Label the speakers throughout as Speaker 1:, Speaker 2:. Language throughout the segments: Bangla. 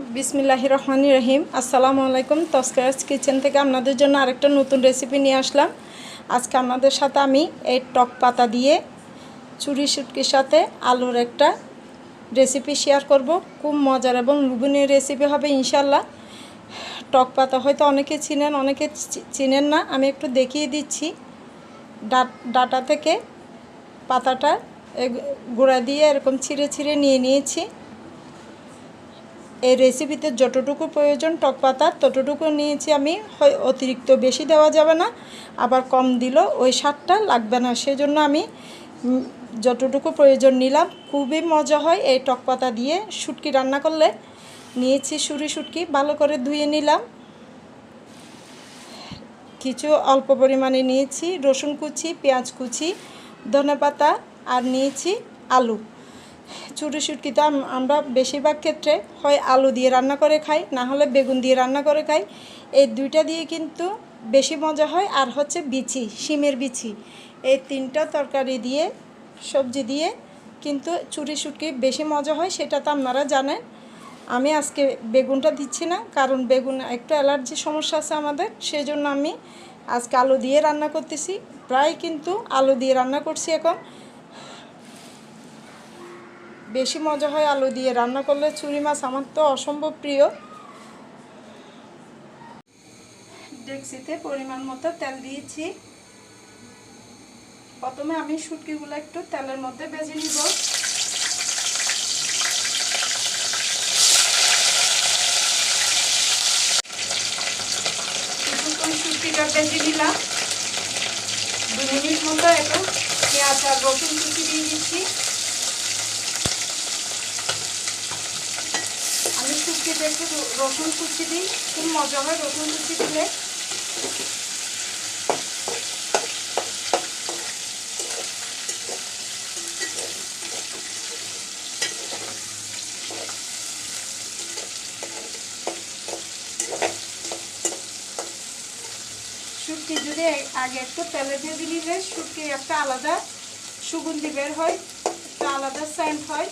Speaker 1: বিসমিল্লাহ রহমান রহিম। আসসালামু আলাইকুম, তস্করাজ কিচেন থেকে আপনাদের জন্য আরেকটা নতুন রেসিপি নিয়ে আসলাম। আজকে আপনাদের সাথে আমি এই টক পাতা দিয়ে চুরি শুটকির সাথে আলুর একটা রেসিপি শেয়ার করব। খুব মজার এবং লুবনীয় রেসিপি হবে ইনশাল্লাহ টক পাতা হয়তো অনেকে চিনেন অনেকে চিনেন না। আমি একটু দেখিয়ে দিচ্ছি। ডাট- থেকে পাতাটা গুঁড়া দিয়ে এরকম ছিঁড়ে ছিঁড়ে নিয়ে নিয়েছি। এই রেসিপিতে যতটুকু প্রয়োজন টক পাতা, ততটুকু নিয়েছি আমি। হয় অতিরিক্ত বেশি দেওয়া যাবে না, আবার কম দিলেও ওই স্বাদটা লাগবে না। সেজন্য আমি যতটুকু প্রয়োজন নিলাম, খুবই মজা হয় এই টক পাতা দিয়ে। শুটকি রান্না করলে নিয়েছি সুরি শুটকি, ভালো করে ধুয়ে নিলাম। কিছু অল্প পরিমাণে নিয়েছি, রসুন কুচি, পেঁয়াজ কুচি ধনে পাতা আর নিয়েছি আলু। চুরি শুটকিতে আম- আমরা বেশিরভাগ ক্ষেত্রে হয় আলু দিয়ে রান্না করে খাই, না হলে বেগুন দিয়ে রান্না করে খাই। এই দুইটা দিয়ে কিন্তু বেশি মজা হয় আর হচ্ছে বিচি, শিমের বিচি। এই তিনটা তরকারি দিয়ে, সবজি দিয়ে কিন্তু চুরি শুটকি বেশি মজা হয়, সেটা তো আপনারা জানেন। আমি আজকে বেগুনটা দিচ্ছি না, কারণ বেগুন একটু অ্যালার্জি সমস্যা আছে আমাদের সেই জন্য আমি আজকে আলু দিয়ে রান্না করতেছি। প্রায় কিন্তু আলু দিয়ে রান্না করছি এখন। বেশি মজা হয় আলু দিয়ে। রান্না করলে চুরি মাছ আমার তো অসম্ভব প্রিয়। ডেক্সিতে পরিমাণ মতো তেল দিয়েছি। প্রথমে আমি শুটকিগুলো একটু তেলের মধ্যে ভেজে নিব। শুটকিটা দু মিনিট মতো একটু পেঁয়াজ আর রসুন কুচি দিয়ে দিচ্ছি। শুকিয়ে একটু রসুন কুচি দিই, খুব মজা হয় রসুন কুচি দিলে। শুটকি যদি আগে একটু তেলে ভেজে নিলে শুটকি একটা আলাদা সুগন্ধি বের হয়, একটা আলাদা সেন্ট হয়।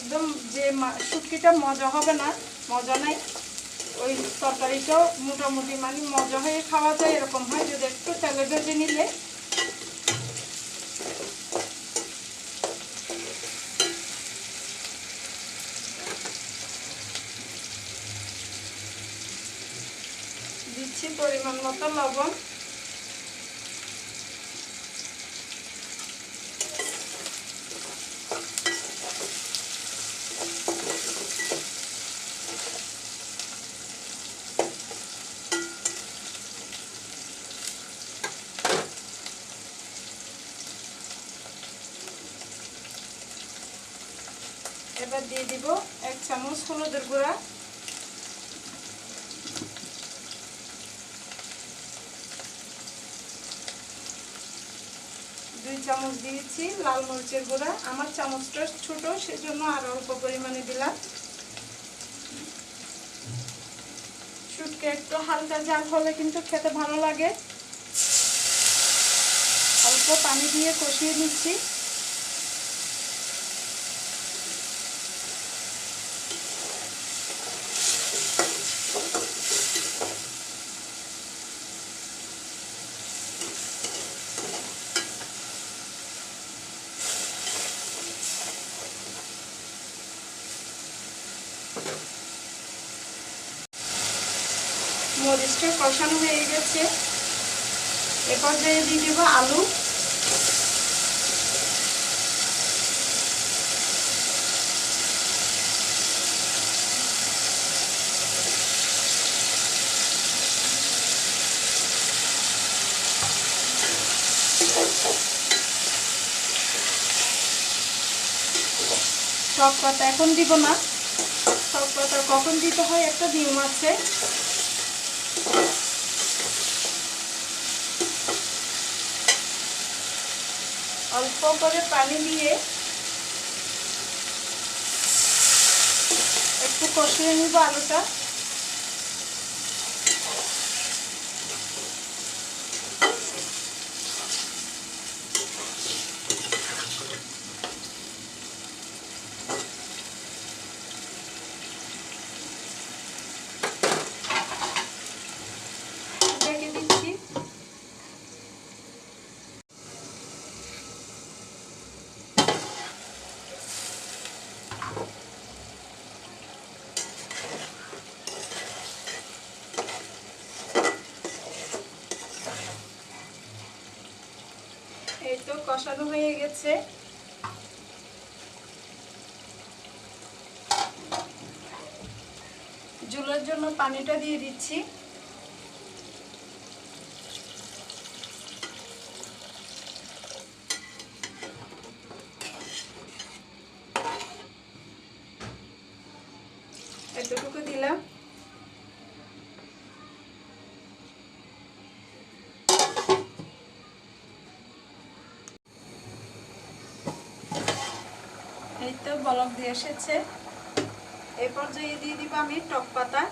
Speaker 1: একদম যে শুটকিটা মজা হবে না, মজা নাই। ওই তরকারিটাও মোটামুটি মানে মজা হয়ে খাওয়া যায়, এরকম হয়। যদি একটু তেলে ভেজে নিলে। দিচ্ছি পরিমাণ মতো লবণ এবার দিয়ে দিব এক চামচ হলুদের গুঁড়া। দুই চামচ দিয়েছি লাল মরিচের গুঁড়া। আমার চামচটা ছোট, সেজন্য আর অল্প পরিমাণে দিলাম। শুটকে একটু হালকা জাল হলে কিন্তু খেতে ভালো লাগে। অল্প পানি দিয়ে কষিয়ে নিচ্ছি। মরিচটা কষানো হয়ে গেছে। এ পর্যায়ে দিয়ে দেবো আলু। সব পাতা এখন দিব না। সব পাতা কখন দিতে হয়? একটা নিয়ম আছে। অল্প করে পানি দিয়ে একটু কষিয়ে নিব আলুটা। কষানো হয়ে গেছে। ঝুলের জন্য পানিটা দিয়ে দিচ্ছি। এতটুকু দিলাম। তো বলক দিয়ে এসেছে। এই পর্যায়ে দিয়ে দিব আমি টক পাতা।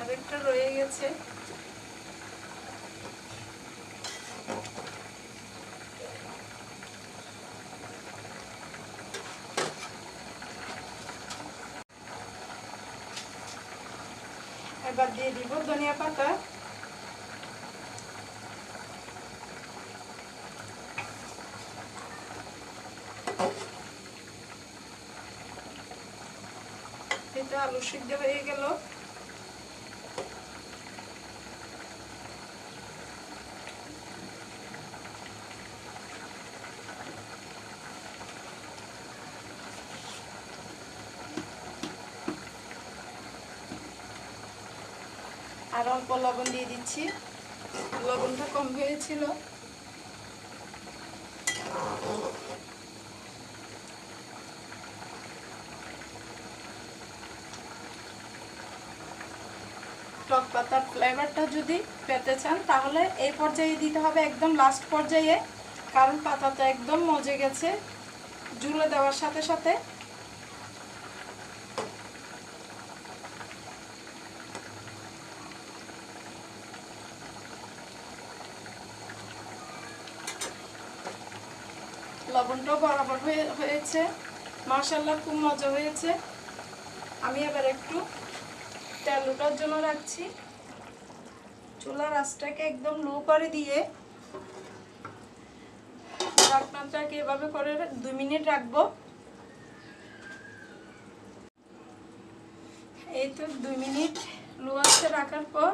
Speaker 1: আরেকটা রয়ে গেছে। এবার দিয়ে দিব ধনিয়া পাতা। এটা আলু সিদ্ধ হয়ে গেল। আর অল্প লবণ দিয়ে দিচ্ছি। লবণটা কম হয়েছিল। টক পাতার ফ্লেভারটা যদি পেতে চান, তাহলে এই পর্যায়ে দিতে হবে একদম লাস্ট পর্যায়ে, কারণ পাতাটা একদম মজে গেছে। জুলে দেওয়ার সাথে সাথে লবণটাও বরাবর হয়ে, হয়েছে। মার্শাল্লাহ খুব মজা হয়েছে। আমি এবার একটু তেল ওঠার জন্য রাখছি। চুলার আঁচটাকে একদম লো করে দিয়ে ঢাকনাটাকে এভাবে করে দুই মিনিট রাখব। এই তো দুই মিনিট লো আঁচে রাখার পর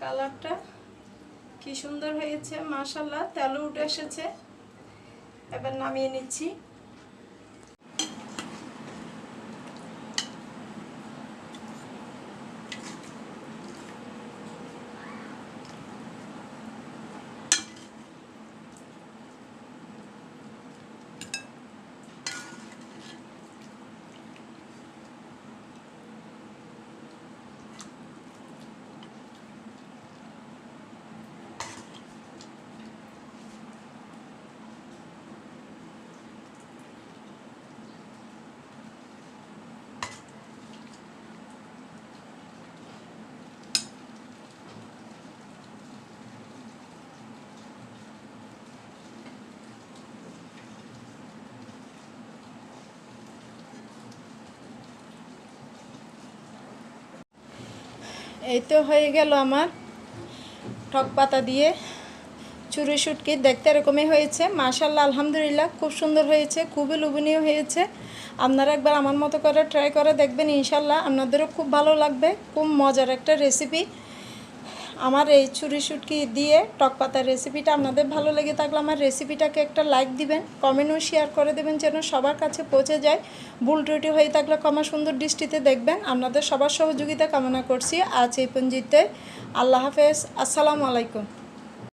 Speaker 1: কালারটা কি সুন্দর হয়েছে মাশাল্লাহ তেলও উঠে এসেছে। এবার নামিয়ে নিচ্ছি। এই তো হয়ে গেল আমার ঠক পাতা দিয়ে চুরি শুটকি। দেখতে এরকমই হয়েছে। মাশাল্লাহ আলহামদুলিল্লাহ, খুব সুন্দর হয়েছে, খুবই লোভনীয় হয়েছে। আপনারা একবার আমার মতো করে ট্রাই করে দেখবেন ইনশাল্লাহ আপনাদেরও খুব ভালো লাগবে, খুব মজার একটা রেসিপি আমার এই ছুরি শুটকি দিয়ে টক পাতার রেসিপিটা আপনাদের ভালো লেগে থাকলে আমার রেসিপিটাকে একটা লাইক দিবেন কমেন্টও শেয়ার করে দেবেন যেন সবার কাছে পৌঁছে যায়। ভুল ত্রুটি হয়ে থাকলে কমা সুন্দর দৃষ্টিতে দেখবেন। আপনাদের সবার সহযোগিতা কামনা করছি। আজ এই পঞ্জিতে আল্লাহ হাফেজ। আসসালামু আলাইকুম।